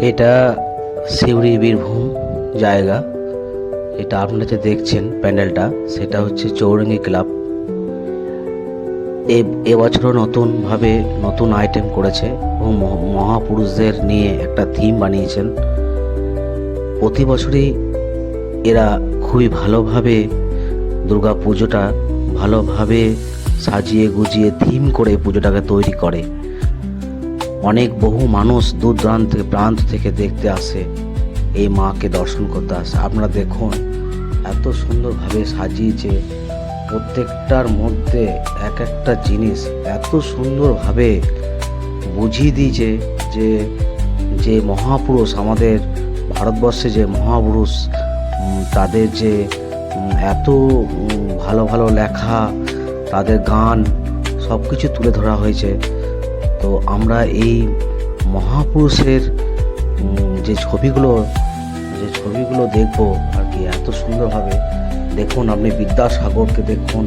এটা সিউড়ি বীরভূম জায়গা। এটা আপনারা যে দেখছেন প্যান্ডেলটা, সেটা হচ্ছে চৌরঙ্গি ক্লাব। এবছরও নতুনভাবে নতুন আইটেম করেছে এবং মহ- মহাপুরুষদের নিয়ে একটা থিম বানিয়েছেন। প্রতি বছরই এরা খুবই ভালোভাবে দুর্গা পুজোটা ভালোভাবে সাজিয়ে গুজিয়ে থিম করে পুজোটাকে তৈরি করে। অনেক বহু মানুষ দূর দূরান্ত প্রান্ত থেকে দেখতে আসে। এই মাকে দর্শন করতে আসে। আপনারা দেখুন, এত সুন্দরভাবে সাজিয়েছে। প্রত্যেকটার মধ্যে এক একটা জিনিস এত সুন্দরভাবে বুঝিয়ে দিয়েছে যে যে মহাপুরুষ, আমাদের ভারতবর্ষে যে মহাপুরুষ তাদের যে এত ভালো ভালো লেখা, তাদের গান সব কিছু তুলে ধরা হয়েছে। তো আমরা এই মহাপুরুষের যে ছবিগুলো যে ছবিগুলো দেখব আর কি, এত সুন্দরভাবে দেখুন, আপনি বিদ্যাসাগরকে দেখুন,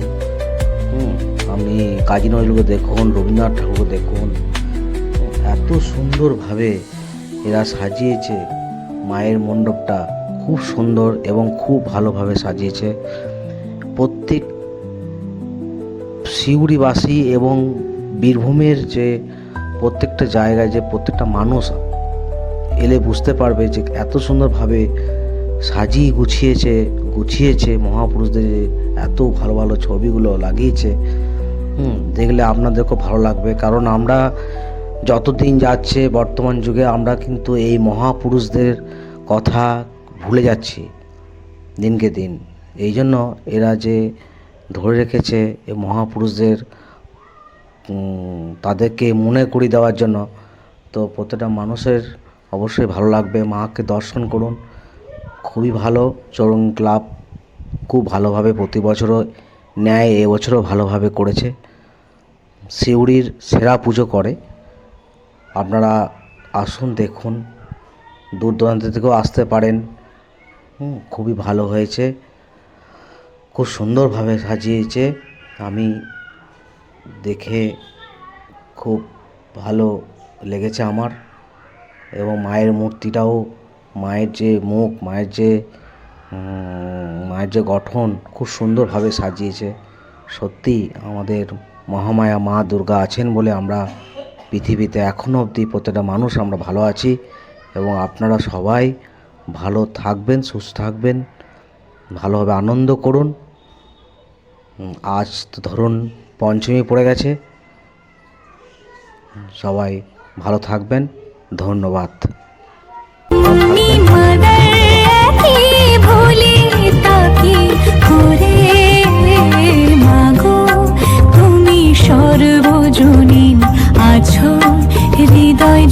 হুম, আপনি কাজী নজরুলকে দেখুন, রবীন্দ্রনাথ ঠাকুরকে দেখুন, এত সুন্দরভাবে এরা সাজিয়েছে, মায়ের মণ্ডপটা খুব সুন্দর এবং খুব ভালোভাবে সাজিয়েছে। প্রত্যেক সিউড়িবাসী এবং বীরভূমের যে প্রত্যেকটা জায়গায় যে প্রত্যেকটা মানুষ এলে বুঝতে পারবে যে এত সুন্দরভাবে সাজিয়ে গুছিয়েছে গুছিয়েছে মহাপুরুষদের এত ভালো ভালো ছবিগুলো লাগিয়েছে। হুম, দেখলে আপনাদেরকেও ভালো লাগবে। কারণ আমরা যতদিন যাচ্ছে বর্তমান যুগে আমরা কিন্তু এই মহাপুরুষদের কথা ভুলে যাচ্ছি দিনকে দিন। এই জন্য এরা যে ধরে রেখেছে এই মহাপুরুষদের তাদেরকে মনে করিয়ে দেওয়ার জন্য। তো প্রত্যেকটা মানুষের অবশ্যই ভালো লাগবে। মাকে দর্শন করুন। খুবই ভালো। চরং ক্লাব খুব ভালোভাবে প্রতি বছরও ন্যায় এবছরও ভালোভাবে করেছে। সিউড়ির সেরা পুজো করে। আপনারা আসুন, দেখুন। দূর দূরান্ত থেকেও আসতে পারেন। খুবই ভালো হয়েছে। খুব সুন্দরভাবে সাজিয়েছে। আমি দেখে খুব ভালো লেগেছে আমার এবং মায়ের মূর্তিটাও, মায়ের যে মুখ, মায়ের যে মায়ের যে গঠন খুব সুন্দরভাবে সাজিয়েছে। সত্যি আমাদের মহামায়া মা দুর্গা আছেন বলে আমরা পৃথিবীতে এখনও অবধি প্রত্যেকটা মানুষ আমরা ভালো আছি এবং আপনারা সবাই ভালো থাকবেন, সুস্থ থাকবেন, ভালোভাবে আনন্দ করুন। আজ তো ধরুন পঞ্চমী পড়ে গেছে। সবাই ভালো থাকবেন। ধন্যবাদ। সর্বজনীন আছো হৃদয়